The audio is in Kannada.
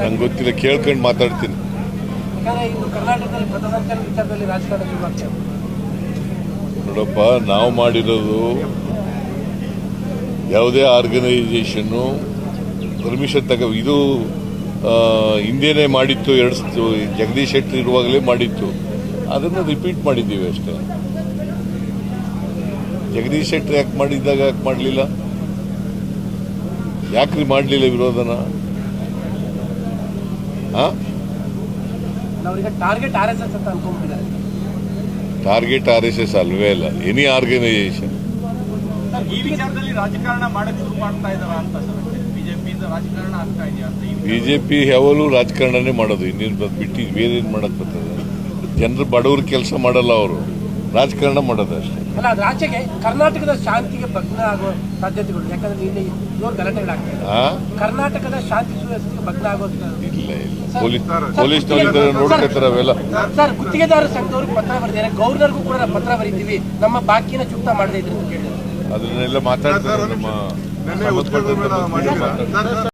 ನಂಗೆ ಗೊತ್ತಿಲ್ಲ ಕೇಳ್ಕೊಂಡು ಮಾತಾಡ್ತೀನಿ. ನೋಡಪ್ಪ ನಾವು ಮಾಡಿರೋದು ಯಾವುದೇ ಆರ್ಗನೈಸೇಷನ್ ಪರ್ಮಿಷನ್ ತಗ ಇದು ಹಿಂದೇನೆ ಮಾಡಿತ್ತು ಎರಡು ಜಗದೀಶ್ ಶೆಟ್ಟರ್ ಇರುವಾಗಲೇ ಮಾಡಿತ್ತು. ಅದನ್ನು ರಿಪೀಟ್ ಮಾಡಿದ್ದೀವಿ ಅಷ್ಟೇ. ಜಗದೀಶ್ ಶೆಟ್ಟರ್ ಯಾಕೆ ಮಾಡಿದ್ದಾಗ ಯಾಕೆ ಮಾಡಲಿಲ್ಲ? ಯಾಕ್ರಿ ಮಾಡಲಿಲ್ಲ ವಿರೋಧನ? ಟಾರ್ಗೆಟ್ ಆರ್ ಎಸ್ ಎಸ್ ಅಲ್ವೇ ಅಲ್ಲ ಎನಿ ಆರ್ಗನೈಸೇಷನ್ ಬಿಜೆಪಿ ಯಾವಾಗಲೂ ರಾಜಕಾರಣನೇ ಮಾಡೋದು. ಇನ್ನೇನು ಬಿಟ್ಟು ಬೇರೆ ಏನು ಮಾಡಕ್ ಬರ್ತದೆ? ಜನರು ಬಡವರು ಕೆಲಸ ಮಾಡಲ್ಲ ಅವರು. ರಾಜಕಾರಣ ಮಾಡೋದು ಅಷ್ಟೇ. ಅಲ್ಲ ಆಚೆಗೆ ಕರ್ನಾಟಕದ ಶಾಂತಿಗೆ ಭಗ್ನ ಆಗೋ ಸಾಧ್ಯತೆಗಳು ಯಾಕಂದ್ರೆ ಇಲ್ಲಿ ಜೋರು ಗಲಾಟೆಗಳಾಗ್ತದೆ ಕರ್ನಾಟಕದ ಶಾಂತಿ ಸುವ್ಯವಸ್ಥೆಗೆ ಭಗ್ನ ಆಗೋ ಇಲ್ಲ. ಇಲ್ಲ ಪೊಲೀಸ್ ಪೊಲೀಸ್ನವ್ರು ನೋಡ್ಕೊತಾರೆ ಅವೆಲ್ಲ. ಸರ್ ಗುತ್ತಿಗೆದಾರ ಸಂಘದವರು ಪತ್ರ ಬರೆದಿದ್ದಾರೆ. ಗೌರ್ನರ್ಗೂ ಕೂಡ ಪತ್ರ ಬರೀತೀವಿ. ನಮ್ಮ ಬಾಕಿನ ಚುಕ್ತ ಮಾಡದೇ ಇದ್ರೆ ಅಂತ ಕೇಳಿದ್ರು. ಅದನ್ನೆಲ್ಲ ಮಾತಾಡ್ತಾರೆ ನಮ್ಮ